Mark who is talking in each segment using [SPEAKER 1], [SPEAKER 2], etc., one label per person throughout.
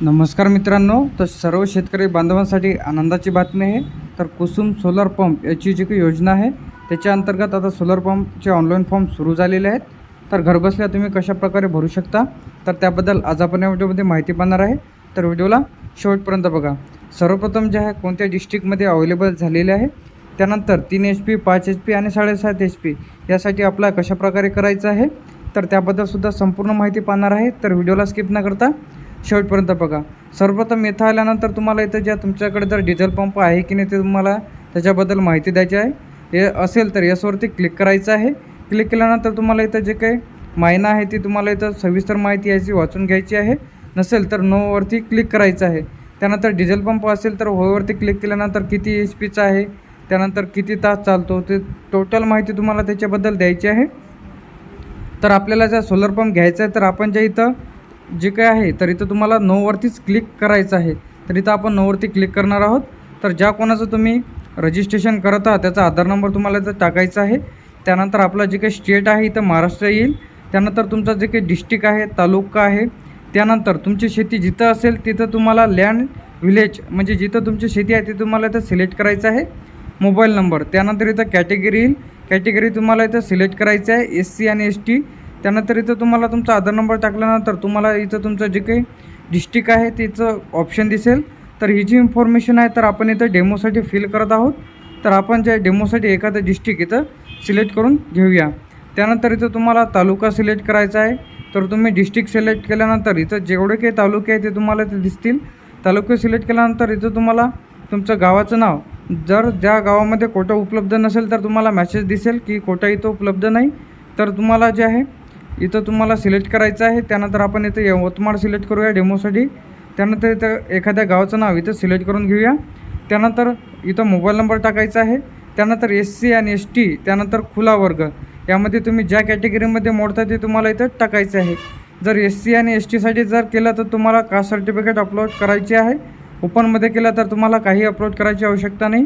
[SPEAKER 1] नमस्कार मित्रांनो तर सर्व शेतकरी बांधवांसाठी आनंदाची बातमी आहे. तर कुसुम सोलर पंप याची जी काही योजना आहे त्याच्या अंतर्गत आता सोलर पंपचे ऑनलाईन फॉर्म सुरू झालेले आहेत. तर घरबसल्या तुम्ही कशा प्रकारे भरू शकता? तर त्याबद्दल आज आपण या व्हिडिओमध्ये माहिती पाहणार आहे. तर व्हिडिओला शेवटपर्यंत बघा. सर्वप्रथम जे आहे कोणत्या डिस्ट्रिक्टमध्ये अवेलेबल झालेले आहे? त्यानंतर तीन एच पी पाच एच पी आणि साडेसात एच पी यासाठी आपला कशाप्रकारे करायचं आहे? तर त्याबद्दलसुद्धा संपूर्ण माहिती पाहणार आहे. तर व्हिडिओला स्किप न करता शेवटपर्यंत बघा. सर्वप्रथम इथं आल्यानंतर तुम्हाला इथं ज्या तुमच्याकडे जर डिझेल पंप आहे की नाही ते तुम्हाला त्याच्याबद्दल माहिती द्यायची आहे. हे असेल तर यसवरती क्लिक करायचं आहे. क्लिक केल्यानंतर तुम्हाला इथं जे काही मायना आहे ती तुम्हाला इथं सविस्तर माहिती याची वाचून घ्यायची आहे. नसेल तर नोवरती क्लिक करायचं आहे. त्यानंतर डिझेल पंप असेल तर होवरती क्लिक केल्यानंतर किती एच पीचा आहे त्यानंतर किती तास चालतो ते टोटल माहिती तुम्हाला त्याच्याबद्दल द्यायची आहे. तर आपल्याला जर सोलर पंप घ्यायचा आहे तर आपण जे इथं जे काय आहे तर इथं तुम्हाला नऊवरतीच क्लिक करायचं आहे. तर इथं आपण नऊवरती क्लिक करणार आहोत. तर ज्या कोणाचं तुम्ही रजिस्ट्रेशन करत आहात त्याचा आधार नंबर तुम्हाला इथं टाकायचा आहे. त्यानंतर आपला जे काही स्टेट आहे इथं महाराष्ट्र येईल. त्यानंतर तुमचा जे काही डिस्ट्रिक्ट आहे तालुका आहे. त्यानंतर तुमची शेती जिथं असेल तिथं तुम्हाला लँड विलेज म्हणजे जिथं तुमची शेती आहे ते तुम्हाला इथं सिलेक्ट करायचं आहे. मोबाईल नंबर त्यानंतर इथं कॅटेगरी येईल. कॅटेगरी तुम्हाला इथं सिलेक्ट करायचं आहे. एस सी आणि एस टी त्यानंतर इथं तुम्हाला तुमचा आधार नंबर टाकल्यानंतर तुम्हाला इथं तुमचं जे काही डिस्ट्रिक्ट आहे तिचं ऑप्शन दिसेल. तर ही जी इन्फॉर्मेशन आहे तर आपण इथं डेमोसाठी फिल करत आहोत. तर आपण ज्या डेमोसाठी एखादं डिस्ट्रिक्ट इथं सिलेक्ट करून घेऊया. त्यानंतर इथं तुम्हाला तालुका सिलेक्ट करायचा आहे. तर तुम्ही डिस्ट्रिक्ट सिलेक्ट केल्यानंतर इथं जेवढे काही तालुके आहे ते तुम्हाला ते दिसतील. तालुके सिलेक्ट केल्यानंतर इथं तुम्हाला तुमचं गावाचं नाव. जर ज्या गावामध्ये कोटा उपलब्ध नसेल तर तुम्हाला मॅसेज दिसेल की कोटा इथं उपलब्ध नाही. तर तुम्हाला जे आहे इथं तुम्हाला सिलेक्ट करायचं आहे. त्यानंतर आपण इथं यवतमाळ सिलेक्ट करूया डेमोसाठी. त्यानंतर इथं एखाद्या गावाचं नाव इथं सिलेक्ट करून घेऊया. त्यानंतर इथं मोबाईल नंबर टाकायचा आहे. त्यानंतर एस सी आणि एस टी त्यानंतर खुला वर्ग. यामध्ये तुम्ही ज्या कॅटेगरीमध्ये मोडता ते तुम्हाला इथं टाकायचं आहे. जर एस सी आणि एस टीसाठी जर केलं तर तुम्हाला कास्ट सर्टिफिकेट अपलोड करायची आहे? ओपनमध्ये केलं तर तुम्हाला काही अपलोड करायची आवश्यकता नाही.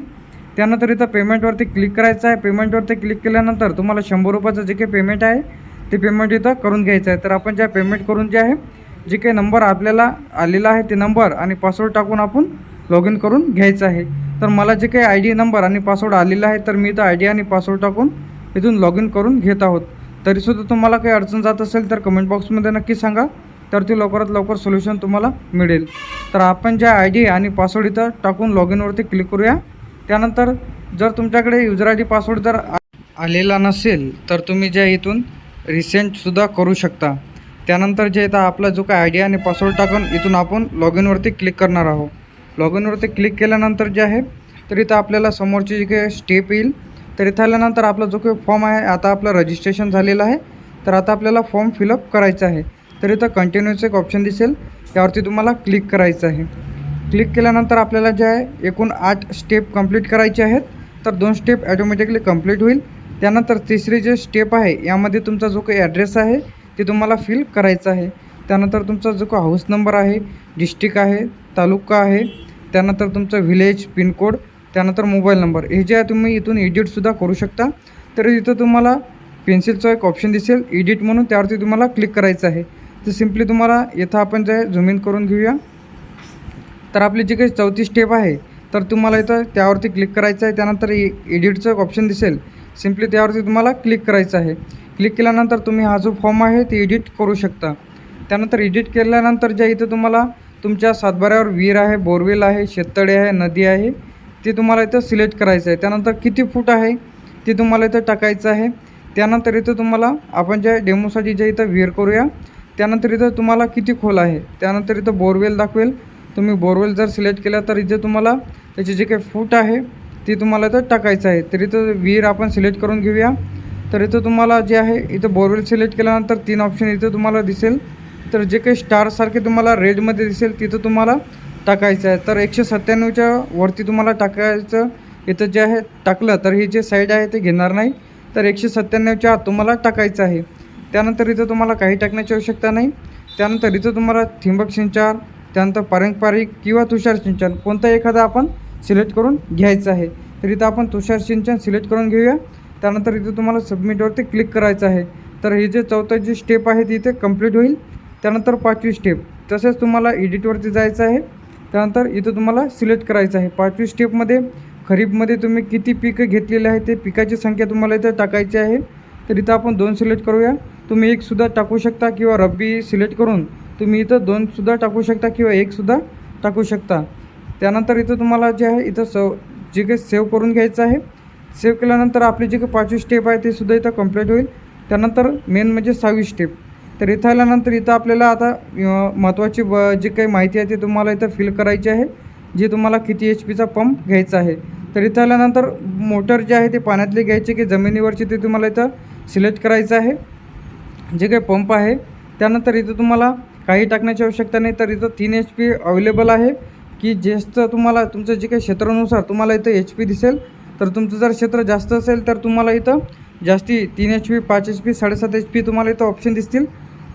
[SPEAKER 1] त्यानंतर इथं पेमेंटवरती क्लिक करायचं आहे. पेमेंटवरती क्लिक केल्यानंतर तुम्हाला शंभर रुपयाचं जे काही पेमेंट आहे ते पेमेंट इथं करून घ्यायचं आहे. तर आपण ज्या पेमेंट करून जे आहे जे काही नंबर आपल्याला आलेला आहे ते नंबर आणि पासवर्ड टाकून आपण लॉग इन करून घ्यायचं आहे. तर मला जे काही आय डी नंबर आणि पासवर्ड आलेला आहे तर मी इथं आय डी आणि पासवर्ड टाकून इथून लॉग इन करून घेत आहोत. तरीसुद्धा तुम्हाला काही अडचण जात असेल तर कमेंट बॉक्समध्ये नक्की सांगा. तर ती लवकरात लवकर सोल्युशन तुम्हाला मिळेल. तर आपण ज्या आय डी आणि पासवर्ड इथं टाकून लॉग इनवरती क्लिक करूया. त्यानंतर जर तुमच्याकडे युजर आय डी पासवर्ड जर आ- आलेला नसेल तर तुम्ही ज्या इथून रिसेंटसुद्धा करू शकता. त्यानंतर जे इथं आपला जो काय आय डी आणि पासवर्ड टाकून इथून आपण लॉग इनवरती क्लिक करणार आहोत. लॉग इनवरती क्लिक केल्यानंतर जे आहे तर इथं आपल्याला समोरची जी काही स्टेप येईल तर इथं आल्यानंतर आपला जो काही फॉर्म आहे आता आपलं रजिस्ट्रेशन झालेलं आहे. तर आता आपल्याला फॉर्म फिलअप करायचा आहे. तर इथं कंटिन्यूचं एक ऑप्शन दिसेल. त्यावरती तुम्हाला क्लिक करायचं आहे. क्लिक केल्यानंतर आपल्याला जे आहे एकूण आठ स्टेप कंप्लीट करायचे आहेत. तर दोन स्टेप ॲटोमॅटिकली कंप्लीट होईल. त्यानंतर तिसरी जे स्टेप आहे यामध्ये तुमचा जो काही ॲड्रेस आहे ते तुम्हाला फिल करायचा आहे. त्यानंतर तुमचा जो काही हाऊस नंबर आहे डिस्ट्रिक्ट आहे तालुका आहे त्यानंतर तुमचं व्हिलेज पिनकोड त्यानंतर मोबाईल नंबर हे जे आहे तुम्ही इथून एडिटसुद्धा करू शकता. तर इथं तुम्हाला पेन्सिलचा एक ऑप्शन दिसेल एडिट म्हणून त्यावरती तुम्हाला क्लिक करायचं आहे. तर सिम्पली तुम्हाला इथं आपण जे झूम इन करून घेऊया. तर आपली जी काही चौथी स्टेप आहे तर तुम्हाला इथं त्यावरती क्लिक करायचं आहे. त्यानंतर ए एडिटचं एक ऑप्शन दिसेल. सिम्पली त्यावरती तुम्हाला क्लिक करायचं आहे. क्लिक केल्यानंतर तुम्ही हा जो फॉर्म आहे ते एडिट करू शकता. त्यानंतर एडिट केल्यानंतर ज्या इथं तुम्हाला तुमच्या सातबाऱ्यावर विहीर आहे बोरवेल आहे शेततळे आहे नदी आहे ते तुम्हाला इथं सिलेक्ट करायचं आहे. त्यानंतर किती फूट आहे ते तुम्हाला इथं टाकायचं आहे. त्यानंतर इथं तुम्हाला आपण ज्या डेमोसाठी ज्या इथं विहीर करूया त्यानंतर इथं तुम्हाला किती खोल आहे? त्यानंतर इथं बोरवेल दाखवेल. तुम्ही बोरवेल जर सिलेक्ट केला तर इथे तुम्हाला त्याचे जे काही फूट आहे ते तुम्हाला इथं टाकायचं आहे. तर इथं विहीर आपण सिलेक्ट करून घेऊया. तर इथं तुम्हाला जे आहे इथं बोरवेल सिलेक्ट केल्यानंतर तीन ऑप्शन इथं तुम्हाला दिसेल. तर जे काही स्टारसारखे तुम्हाला रेडमध्ये दिसेल तिथं तुम्हाला टाकायचं आहे. तर एकशे सत्त्याण्णवच्या वरती तुम्हाला टाकायचं इथं जे आहे टाकलं तर ही जे साईड आहे ते घेणार नाही. तर एकशे सत्त्याण्णवच्या आत तुम्हाला टाकायचं आहे. त्यानंतर इथं तुम्हाला काही टाकण्याची आवश्यकता नाही. त्यानंतर इथं तुम्हाला थिंबक सिंचन त्यानंतर पारंपरिक किंवा तुषार सिंचन कोणता एखादा आपण सिलेक्ट करून घ्यायचं आहे. तर इथं आपण तुषार सिंचन सिलेक्ट करून घेऊया. त्यानंतर इथं तुम्हाला सबमिटवरती क्लिक करायचं आहे. तर हे जे चौथं जी स्टेप आहे ती इथे कंप्लीट होईल. त्यानंतर पाचवी स्टेप तसेच तुम्हाला एडिटवरती जायचं आहे. त्यानंतर इथं तुम्हाला सिलेक्ट करायचं आहे. पाचवी स्टेपमध्ये खरीपमध्ये तुम्ही किती पिकं घेतलेले आहे ते पिकाची संख्या तुम्हाला इथं टाकायची आहे. तर इथं आपण दोन सिलेक्ट करूया. तुम्ही एकसुद्धा टाकू शकता किंवा रब्बी सिलेक्ट करून तुम्ही इथं दोनसुद्धा टाकू शकता किंवा एकसुद्धा टाकू शकता. त्यानंतर इथं तुम्हाला जे आहे इथं सव जे काही सेव्ह करून घ्यायचं आहे सेव्ह केल्यानंतर आपली जी काही पाचवी स्टेप आहे ते सुद्धा इथं कंप्लीट होईल. त्यानंतर मेन म्हणजे सहावी स्टेप तर इथं आल्यानंतर इथं आपल्याला आता महत्त्वाची ब जी काही माहिती आहे ती तुम्हाला इथं फिल करायची आहे जे तुम्हाला किती एच पीचा पंप घ्यायचा आहे. तर इथं आल्यानंतर मोटर जे आहे ते पाण्यातले घ्यायची की जमिनीवरची ते तुम्हाला इथं सिलेक्ट करायचं आहे. जे काही पंप आहे त्यानंतर इथं तुम्हाला काही टाकण्याची आवश्यकता नाही. तर इथं तीन एच पी अवेलेबल आहे. की ज्येष्ठ तुम्हाला तुमचं जे काही क्षेत्रानुसार तुम्हाला इथं एच पी दिसेल तर तुमचं जर क्षेत्र जास्त असेल तर तुम्हाला इथं जास्ती तीन एच पी पाच एच पी साडेसात एच पी तुम्हाला इथं ऑप्शन दिसतील.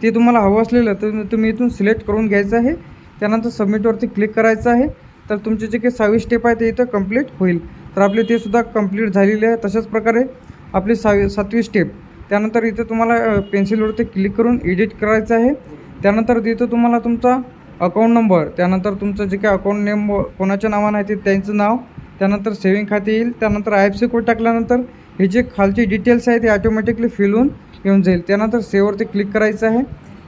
[SPEAKER 1] ते तुम्हाला हवं असलेलं तर तुम्ही इथून सिलेक्ट करून घ्यायचं आहे. त्यानंतर सबमिटवरती क्लिक करायचं आहे. तर तुमचे जे काही सहावी स्टेप आहे ते इथं कंप्लीट होईल. तर आपले ते सुद्धा कंप्लीट झालेले आहे तशाच प्रकारे आपली सहावी सातवी स्टेप त्यानंतर इथं तुम्हाला पेन्सिलवरती क्लिक करून एडिट करायचं आहे. त्यानंतर तिथं तुम्हाला तुमचा अकाउंट नंबर त्यानंतर तुमचं जे काय अकाउंट नेम कोणाच्या नावानं आहे ते त्यांचं नाव त्यानंतर सेविंग खाते येईल त्यानंतर आय एफ सी कोड टाकल्यानंतर हे जे खालचे डिटेल्स आहे ते ऑटोमॅटिकली फिल होऊन येऊन जाईल. त्यानंतर सेववरती क्लिक करायचं आहे.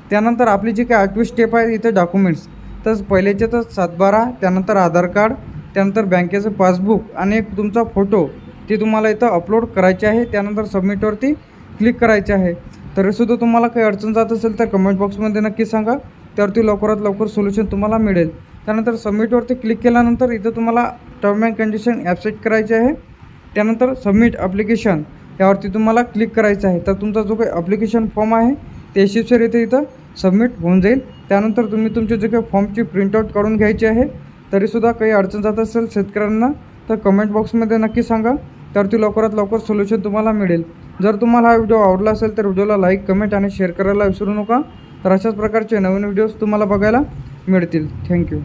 [SPEAKER 1] त्यानंतर आपली जी काय आठवी स्टेप आहे इथं डॉक्युमेंट्स तर पहिल्याचे तर सातबारा त्यानंतर आधार कार्ड त्यानंतर बँकेचं पासबुक आणि एक तुमचा फोटो ते तुम्हाला इथं अपलोड करायचे आहे. त्यानंतर सबमिटवरती क्लिक करायचे आहे. तरीसुद्धा तुम्हाला काही अडचण जात असेल तर कमेंट बॉक्समध्ये नक्की सांगा. त्यावरती लवकरात लवकर सोल्युशन तुम्हाला मिळेल. त्यानंतर सबमिटवरती क्लिक केल्यानंतर इथं तुम्हाला टर्म अँड कंडिशन ॲपसेट करायचे आहे. त्यानंतर सबमिट ॲप्लिकेशन यावरती तुम्हाला क्लिक करायचं आहे. तर तुमचा जो काही ॲप्लिकेशन फॉर्म आहे ते यशस्वी इथे इथं सबमिट होऊन जाईल. त्यानंतर तुम्ही तुमचे जे काही फॉर्मची प्रिंटआउट काढून घ्यायची आहे तरीसुद्धा काही अडचण जात असेल शेतकऱ्यांना तर कमेंट बॉक्समध्ये नक्की सांगा. त्यावरती लवकरात लवकर सोल्युशन तुम्हाला मिळेल. जर तुम्हाला हा व्हिडिओ आवडला असेल तर व्हिडिओला लाईक कमेंट आणि शेअर करायला विसरू नका. तर अशाच प्रकारचे नवीन व्हिडिओज तुम्हाला बघायला मिळतील. थँक्यू